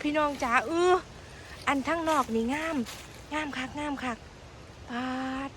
พี่น้องจ๋าเอออันทั้งนอกนี่งาม งามคักงามคักปาด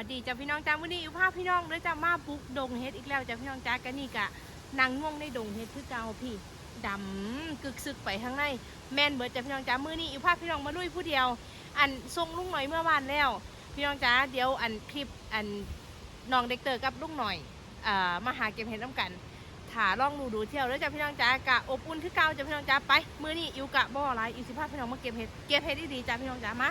วัสดีจ้าพี่น้องจ้าวันนี้อยู่ภาพพี่น้องเลยจ้ามาบุกดงเฮ็ดอีกแล้วจ้าพี่น้องจ้ากันนี่กะนางง่วงในดงเฮ็ดคือเก่าพี่ดำกึกซึกไปข้างในแม่นเบิดจ้าพี่น้องจ้ามือนี้อยู่ภาพพี่น้องมาลุยผู้เดียว อันทรงลุงหน่อยเมื่อวานแล้ว พี่น้องจ้าเดี๋ยวอันคลิปอันน้องเด็กเตอร์กับลุงหน่อยอ่ามาหาเก็บเห็ดน้ำกันถ่าลองดูดูเที่ยวแล้วจ้าพี่น้องจ้ากะอบอุ่นคือเก่าจ้าพี่น้องจ้าไปมือนี้อยู่กะบ่อไรอยู่สิภาพพี่น้องมาเก็บเห็ดเก็บเห็ดดีๆจ้าพี่น้องจ้ามา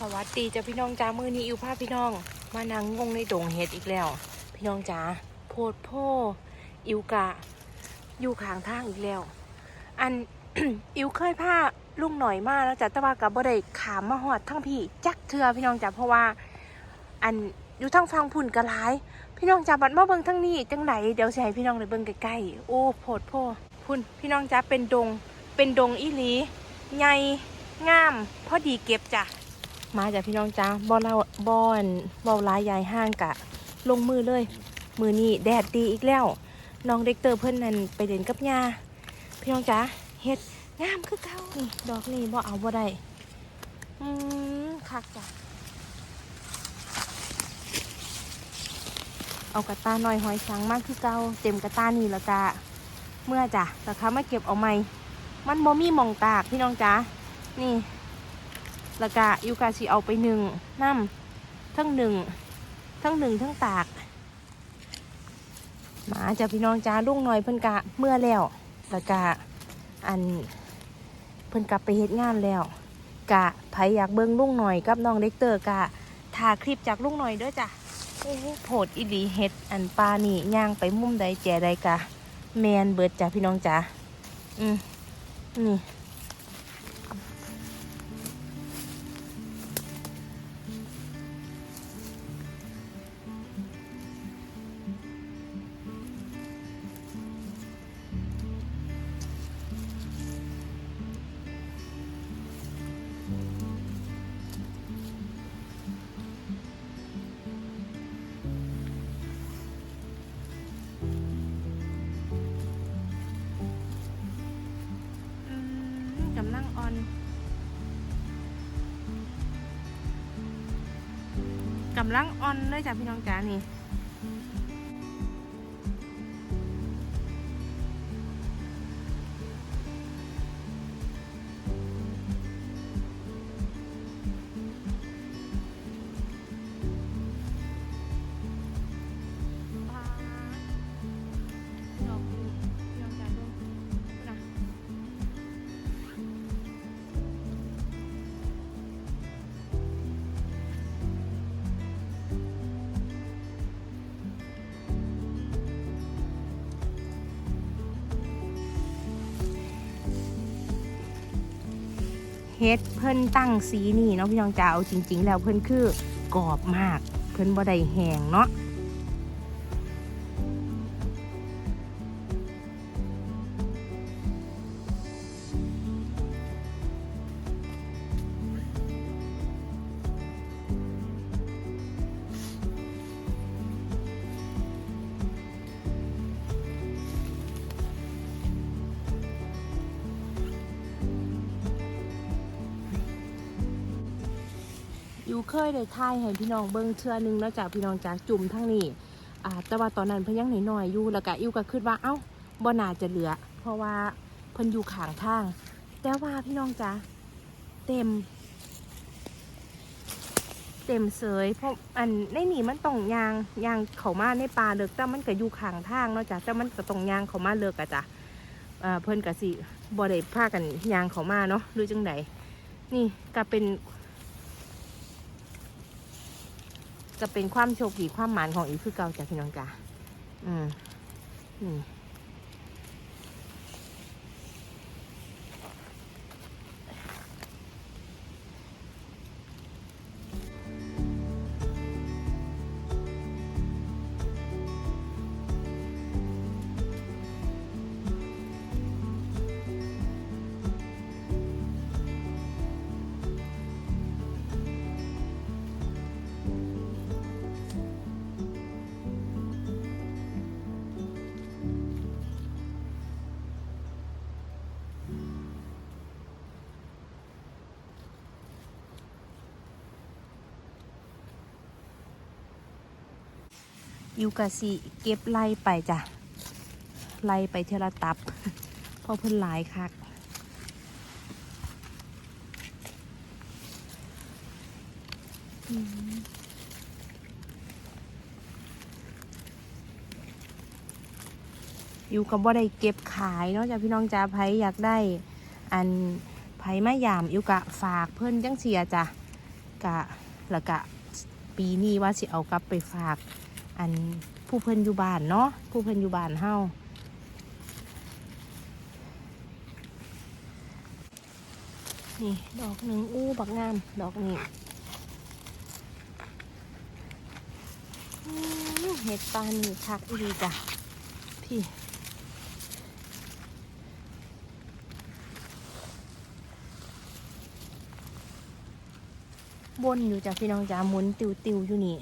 สวัสดีจ้าพี่น้องจ้ามือนี้อยู่ภาพพี่น้อง มานั่งงงในดงเห็ดอีกแล้ว พี่น้องจ๋าโพดโพอิวกะ อยู่ข้างทางอีกแล้ว อัน อิวเคยพาลุงหน่อยมาแล้วจ้ะแต่ว่ากับบ่ได้ขามมาหอดทั้งพี่ จักเทือพี่น้องจ๋าเพราะว่า อันอยู่ทั้งฟังพุ่นกระไรพี่น้องจ๋าบัดมาเบิ่งทั้งนี้จังไหนเดี๋ยวสิให้พี่น้องได้เบิ่งใกล้ๆโอ้โพดโพพุ่นพี่น้องจ๋าเป็นดง เป็นดงอีหลีใหญ่งาม พอดีเก็บจ้ะ มาจากพี่น้องจ้าบอลเราบอนบอลลายยายห้างกะ ลงมือเลย มือนี้แดดดีอีกแล้ว น้องเด็กเตอร์เพื่อนนั่นไปเด่นกับยาพี่น้องจ้าเฮ็ดงามคือเก่านี่ดอกนี่บ่เอาบ่ได้อืมคักจ้ะเอากระตาหน่อยหอยสังมากคือเก่าเต็มกระตานี่แล้วจ้ะเมื่อจ้ะแต่เขามาเก็บเอาไหม่ มันบ่มีมองตากพี่น้องจ้านี่ แล้วก็ยูกาสิเอาไปหนึ่งน้ำทั้งหนึ่งทั้งหนึ่งทั้งตากหมาจาพี่น้องจ้าลุงหน่อยเพิ่นกะเมื่อแล้วแล้วก็อันเพิ่นกลับไปเฮ็ดงานแล้ว กะไผอยากเบิ่งลุงหน่อยกับน้องเด็กเตอร์กะถ่าคลิปจากลุงหน่อยเด้อจ้ะโอ้โหโผดอีดีเฮ็ดอันปลานี่ย่างไปมุมใดแจใดกะ แมนเบิดจ้ะพี่น้องจ้าอืมนี่ำลังออนเลยจ้ะพี่น้องจ๋านี่ ฮ็ดเพิ่นตั้งสีนี่เนาะพี่น้องจ๋าเอาจริง ๆ แล้วเพิ่นคือกรอบมาก เพิ่นบ่ได้แห้งเนาะ เคยได้ทายให้พี่น้องเบิ่งเทื่อนึงแล้วจากพี่น้องจากจุ่มทั้งนี้อ่าแต่ว่าตอนนั้นเพิ่นยังน้อยๆอยู่แล้วก็อิวก็คิดว่าเอ้าบ่น่าจะเหลือ เพราะว่าเพิ่นอยู่ข้างทาง แต่ว่าพี่น้องจ๋าเต็ม เต็มเสยเพราะอันในนี่มันต้องยางยางเขามาในป่าเลิกแต่มันก็อยู่ข้างทางเนาะจ้ะแต่มันก็ต้องยางเขามาเลิกอะจ้ะเอ่อเพิ่นก็สิบ่ได้พากันยางเขามาเนาะหรือจังไดนี่ก็เป็น จะเป็นความโชคดีความหมานของอีกคือเก่าจากพี่น้องจ้าอืมนี่ อิวกะสิเก็บไล่ไปจ้ะ ไล่ไปเทละตับเพราะเพิ่นหลายคักอยู่กับว่าได้เก็บขายเนาะจ้ะพี่น้องจ้าไผอยากได้อันไผมายามอยู่กะฝากเพิ่นจังเสียจ้ะกะแล้วกะปีนี้ว่าสิเอากลับไปฝาก อันผู้เพิ่นอยู่บ้านเนาะผู้เพิ่นอยู่บ้านเฮานี่ดอกหนึ่งอู้บักงามดอกนี้เห็ดปลาหนีคักอีดีจ้ะพี่บนอยู่จ้ะพี่น้องจ้าหมุนติวติวอยู่นี่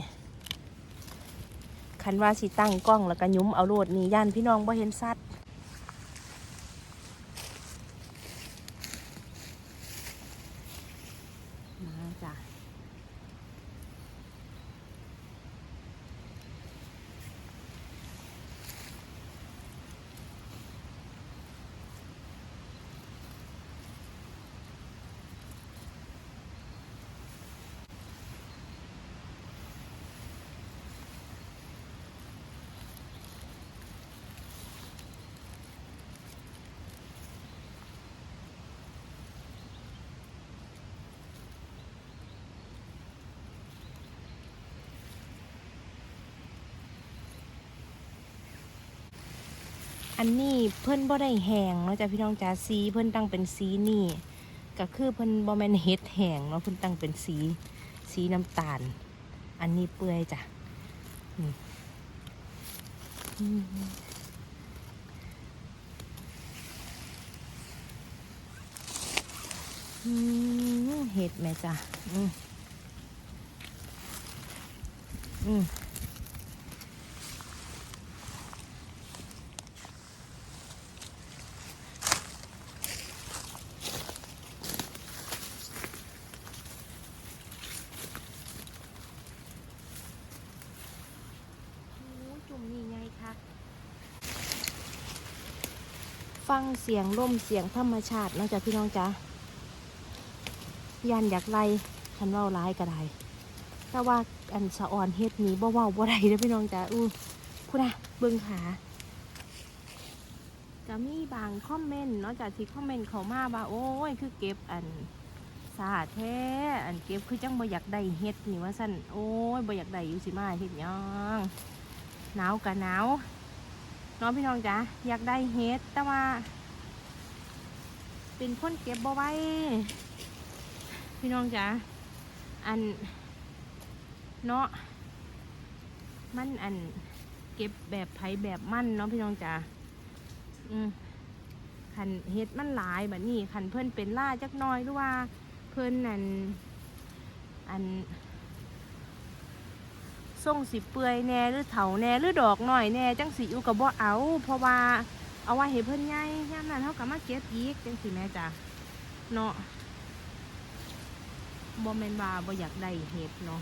คันว่าสิตั้งกล้องแล้วก็ยุ้มเอาโลดนี่ย่านพี่น้องบ่เห็นสัตวมาจ้ะ อันนี้เพิ่นบ่ได้แห้งเนาะจ้ะพี่น้องจ้าสีเพิ่นตั้งเป็นสีนี่ก็คือเพิ่นบ่แม่นเฮ็ดแห้งเนาะเพิ่นตั้งเป็นสี สีน้ำตาล อันนี้เปื่อยจ้ะอืมเห็ดแม่จ้ะอืมอืม โอ้ยจุ่มนี่ไงคะ ฟังเสียงลมเสียงธรรมชาตินอกจากพี่น้องจ๊ะยันอยากไล่คันเว่าร้ายก็ได้แต่ว่าอันสะออนเฮ็ดนี้บ่เว้าบ่ได้เด้อพี่น้องจ๊ะอู้พูดนะเบิ่งขาก็มีบางคอมเมนต์เนาะจากที่คอมเมนต์เขามาว่าโอ้ยคือเก็บอันสาแท้อันเก็บคือจังบ่อยากได้เฮ็ดนี่ว่าสั่นโอ้ยบ่อยากได้อยู่สิมาเฮ็ดหยังหนาวกับหนาว น้องพี่น้องจ๋าอยากได้เฮ็ดแต่ว่า เป็นคนเก็บบ่ไว้ พี่น้องจ๋าอันเนาะมันอันเก็บแบบไผแบบมั่นเนาะพี่น้องจ๋าอืมขันเฮ็ดมันหลายแบบนี้ขันเพิ่อนเป็นล่าจักน้อยหรือว่าเพิ่อนอันอัน ส่งสิเปื่อยแน่หรือเถาแน่หรือดอกหน่อยแน่จังสิอยู่กับบ่เอา เพราะว่าเอาไว้ให้เพิ่นใหญ่ยามนั้นเฮาก็มาเก็บอีกจังสิแม่จ้ะเนาะบ่แมนว่าบ่อยากได้เห็ดเนาะ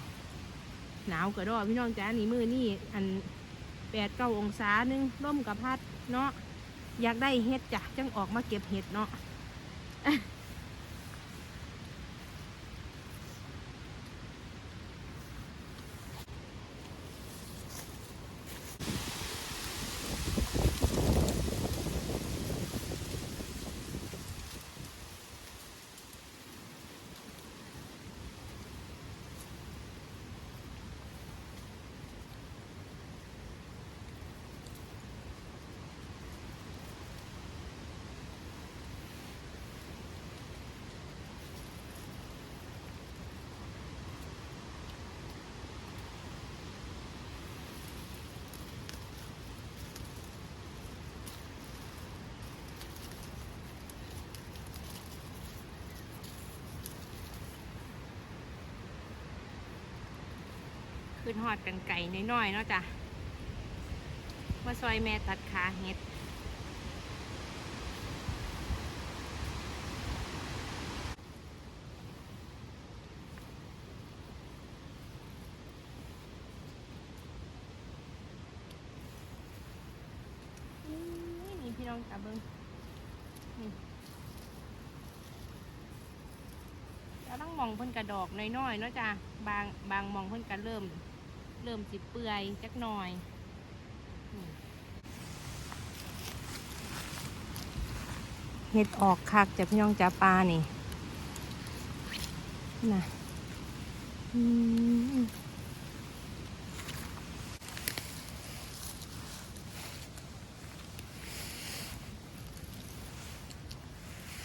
หนาวก็ดอพี่น้องจ้านี่มื้อนี้อัน8 9องศาหนึงลมกับพัดเนาะอยากได้เห็ดจ้ะจังออกมาเก็บเห็ดเนาะ ขึ้นหอดกันไก่น้อยๆเนาะจ้ะมาซอยแม่ตัดขาเห็ดนี่พี่น้องตาเบิ้งนี่กำลังมองเพิ่นกระดอกน้อยๆเนาะจ้ะบางบางมองเพิ่นกระเริ่ม เริ่มสิเปื่อยจักหน่อยเห็ดออกคักจากพี่องจ้าปลานี่นะ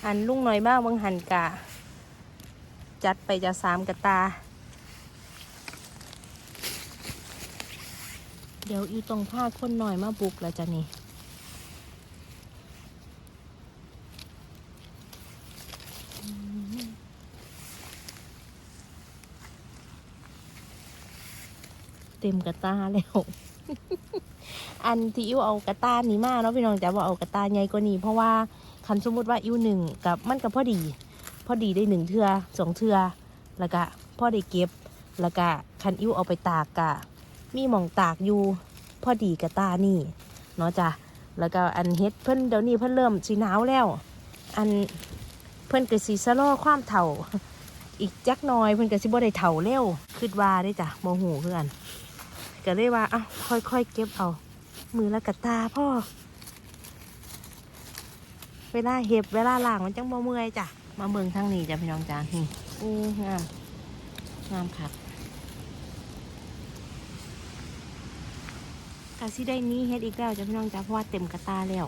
อันลุงหน่อยบ้างบางหันกะ จัดไปจะสามกระตา เดี๋ยวอยู่ตรงผ้าคนหน่อยมาบุกแล้วจ้ะนี่เต็มกระตาแล้วอันที่อิวเอากระตานี้มาเนาะพี่น้องจะว่าเอากระตาใหญ่กว่านี้เพราะว่าคันสมมติว่าอิวหนึ่งกับมันกับพอดี พอดีได้หนึ่งเทือสองเทือแล้วก็พอได้เก็บแล้วก็คันอิวเอาไปตากกะ มีหมองตากอยู่พอดีกับตานี่เนาะจ้ะแล้วก็อันเฮ็ดเพิ่นเดี๋ยวนี้เพิ่นเริ่มสีหนาวแล้ว อันเพิ่นก็สีสะลอความเถ่า อีกจักน้อยเพิ่นก็สิบ่ได้เถ่าเร็วคิดว่าได้จ้ะโมโหเพื่อนก็เลยว่าอะค่อยๆเก็บเอา มือละกะตาพ่อเวลาเห็บเวลาล่างมันจังบ่เมื่อยจ้ะมาเมืองทางนี้จ้ะพี่น้องจ้านี่อู้งามงามครั บกะสิได้นี้เฮ็ดอีกแล้วจ้ะพี่น้องจ้าเพราะว่าเต็มกระตาแล้ว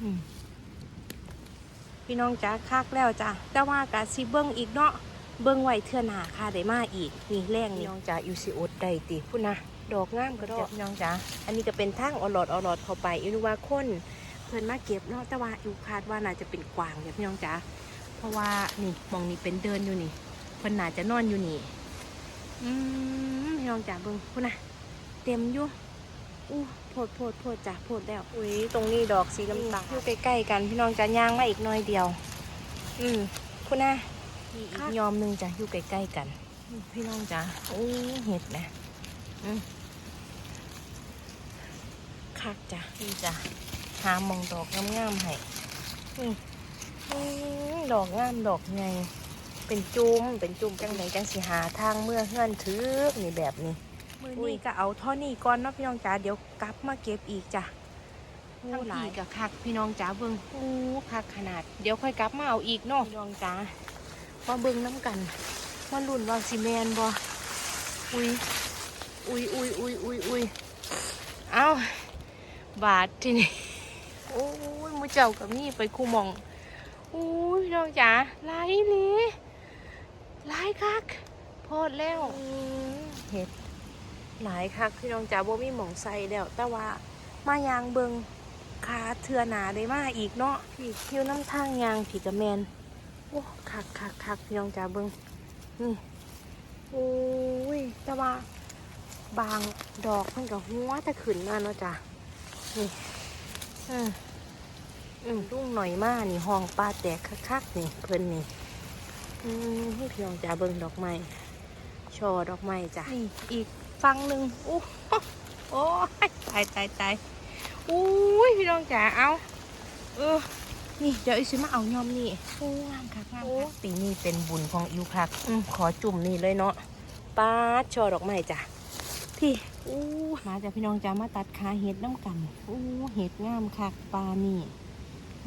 อืมพี่น้องจ้าคักแล้วจ้ะแต่ว่ากะสิเบิ้งอีกเนาะเบิ้งไว้เทื่อหน้าค่ะได้มาอีกนี่แรงนี่พี่น้องจ้าอยู่สิอดได้ติพุ่นนะดอกงามก็ดอกพี่น้องจ้าอันนี้ก็เป็นทางอลอดอลอดเข้าไปอินุว่าคนเพิ่นมาเก็บเนาะแต่ว่าอยู่คาดว่าน่าจะเป็นกวางจ้ะพี่น้องจ้าเพราะว่านี่มองนี่เป็นเดินอยู่นี่เพิ่นน่าจะนอนอยู่นี่ อืมพี่น้องจ้าเบิ่งพุ่นนะเต็มอยู่อู้โพดโพดโพดจ้ะโพดแล้ว อุ้ยตรงนี้ดอกสีน้ำตาลอยู่ใกล้ๆกันพี่น้องจ้าย่างมาอีกหน้อยเดียว อืมพุ่นนะมีอีกยอมหนึงจ้ะอยู่ใกล้ๆกันอืมพี่น้องจ้าโอ้เห็ดนะคักจ้ะนี่จ้ะหามองดอกงามๆให้นี่อื้อดอกงามดอกไง เป็นจุ้มเป็นจุ้มจังไหนจังสิหาทางเมื่อเฮือนถือนี่แบบนี้มือนี้ก็เอาเท่อนี้ก่อนเนาะพี่น้องจ๋าเดี๋ยวกลับมาเก็บอีกจ้ะทั้งหลายกับคักพี่น้องจ๋าเบิ่งโอ้คักขนาด เดี๋ยวค่อยกลับมาเอาอีกเนาะพี่น้องจ๋ามาเบิ่งน้ำกันมาลุ่นว่าสิแมนบ่อุ้ยอุ้ยอุ้ยอุ้ยอุ้ยอุ้ยเอาบาทที่นี่โอ้ยมือเจ้ากับนี่ไปคู่หมองโอ้ยน้องจ๋าหลายเลย หลายคักโพดแล้วเห็ดหลายคักพี่น้องจ๋าบ่มีหมองใส่แล้ว แต่ว่ามายางเบิงขาเทือหนาได้มาอีกเนาะพี่คิวน้ำทางยางผีกระแมนโอ้คักคักคักพี่น้องจ๋าเบิงนี่โอ้ยแต่ว่าบางดอกมันกับหัวแต่ขึ้นมาเนาะจ้ะนี่อืมอืมรุ่งหน่อยมากนี่ห้องปลาแตกคักๆนี่เพิ่นนี่ พี่น้องจ๋าเบิ่งดอกไม้ช่อดอกไม้จ้ะนี่อีกฟังหนึ่งอู้โอ้ยตายตายตายอุ้ยพี่น้องจ๋าเอาเออนี่เดี๋ยวอีซิมาเอายอมนี่โอ้งามคักงามคักปีนี้เป็นบุญของอิวคักอืมขอจุ่มนี่เลยเนาะปาดช่อดอกไม้จ้ะพี่อู้มาจากพี่น้องจ้ามาตัดขาเห็ดน้ำกันอู้เห็ดงามคักปลานี่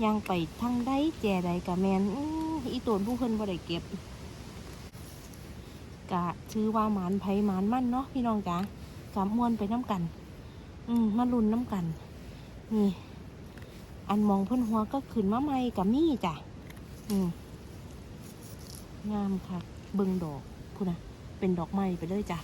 ยังไปทั้งได้แจใดกะแมนอีตนผู้เพิ่นบ่ได้เก็บกะชื่อว่าหมานไผหมานมั่นเนาะพี่น้องจ้ากะมวนไปน้ำกัน อืมมาลุนน้ำกัน นี่ อันมองเพิ่นหัวก็ขึ้นมาใหม่กับมี่จ้ะอืมงามค่ะเบิ่งดอกพูดนะเป็นดอกไม้ไปเลยจ้ะ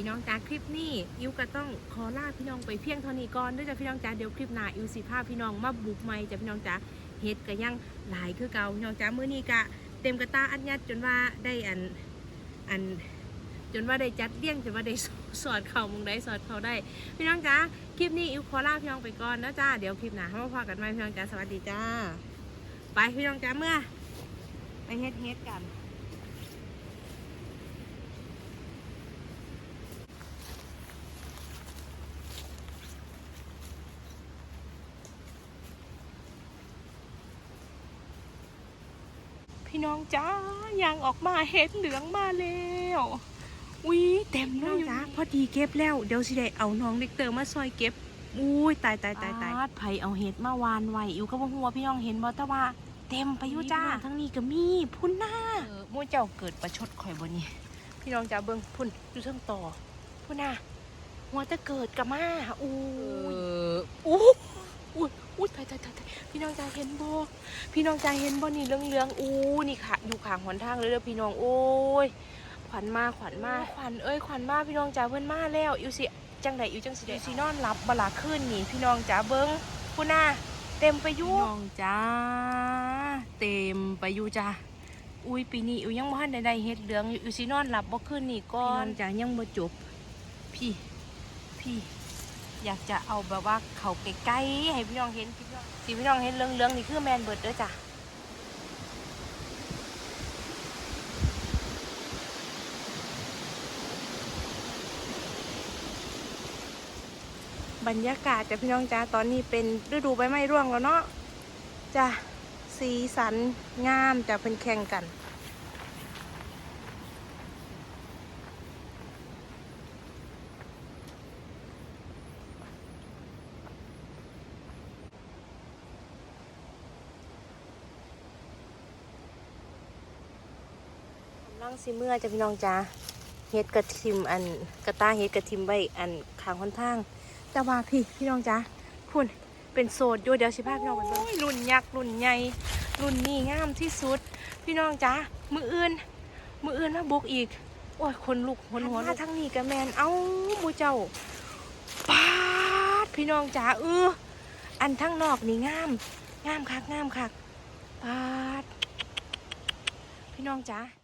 พี่น้องจ้าคลิปนี้อิวก็ต้องขอลาพี่น้องไปเพียงเท่านี้ก่อนด้วยจ้ะพี่น้องจ้าเดี๋ยวคลิปหน้าอิวสิพาพี่น้องมาบุกใหม่จ้ะพี่น้องจ้าเฮ็ดก็ยังหลายคือเก่าพี่น้องจ้ามื้อนี้ก็เต็มกระตาอันยัดจนว่าได้อันอันจนว่าได้จัดเลี้ยงจนว่าได้สอดเข่ามึงได้สอดเข่าได้ พี่น้องจ้าคลิปนี้อิวขอลาพี่น้องไปก่อนนะจ้าเดี๋ยวคลิปหน้ามาพบกันใหม่พี่น้องจ้าสวัสดีจ้าไปพี่น้องจ้าเมื่อไปเฮ็ดเฮ็ดกัน พี่ น้องจ้ายังออกมาเห็ดเหลืองมาแล้วอุ้ยเต็มเลยจ้าพอดีเก็บแล้วเดี๋ยวสิได้เอาน้องเด็กเตอร์มาซอยเก็บอุ้ยตายตายตายตายไผเอาเห็ดมาวานไว้อิวก็บ่ฮู้ว่าพี่น้องเห็นบ่แต่ว่า เต็มไปอยู่จ้าทั้งนี้ก็มีพุ่นหน้าเออมู่เจ้าเกิดประชดข่อยบ่นี่พี่น้องจ้าเบิ่งพุ่นอยู่เทิงต่อพุ่นน่ะหัวจะเกิดกับมาอู้ยอู้ อุ้ยอุ้ยตายตายตายตายพี่น้องจ้าเห็นบ่พี่น้องจ้าเห็นบ่นี่เรื่องเรื่องๆอู้นี่ค่ะ อยู่ข้างหนทางเลยเด้อพี่น้องโอ้ยขวัญมาขวัญมาขวัญเอ้ยขวัญมาพี่น้องจ้าเพิ่นมาแล้วอยู่สิจังไดอยู่จังสิได้สินอนหลับบลาคืนนี่พี่น้องจ้าเบิ่งพุ่นน่ะเต็มไปอยู่พี่น้องจ้าเต็มไปอยู่จ้าอุ้ยปีนี้อยู่ยังบ่ทันได้ได้เฮ็ดเหลืองอยู่อยู่สินอนหลับบ่คืนนี่ก่อนพี่น้องจ้ายังบ่จบ พี่พี่ อยากจะเอาแบบว่าเขาใกล้ๆให้พี่น้องเห็นพี่น้องสิพี่น้องเห็นเรื่องๆนี่คือแมนเบิร์ดด้อจ้ะบรรยากาศจ้ะพี่น้องจ้าตอนนี้เป็นฤดูใบไม้ร่วงแล้วเนาะจ้ะสีสันงามจะเป็นแข่งกัน ลังสิเมื่อจะพี่น้องจ้าเฮ็ดกระทิมอันกระตาเฮ็ดกระทิมไว้อันขางค่อนทางแต่ว่าพี่พี่น้องจ้าพุ่นเป็นโซดอยู่เดี๋ยวสิพาพี่น้องไปเบิ่งรุ่นยักษ์รุ่นใหญ่รุ่นนี้งามที่สุด พี่น้องจ้ามืออื่น มืออื่นมาบุกอีก โอ้ยคนลุกคนหัวมาทางนี้กะแมนเอ้าหมูเจ้าปาดพี่น้องจ้าเอออันทั้งนอกนี่งามงามคักงามคักปาดพี่น้องจ้า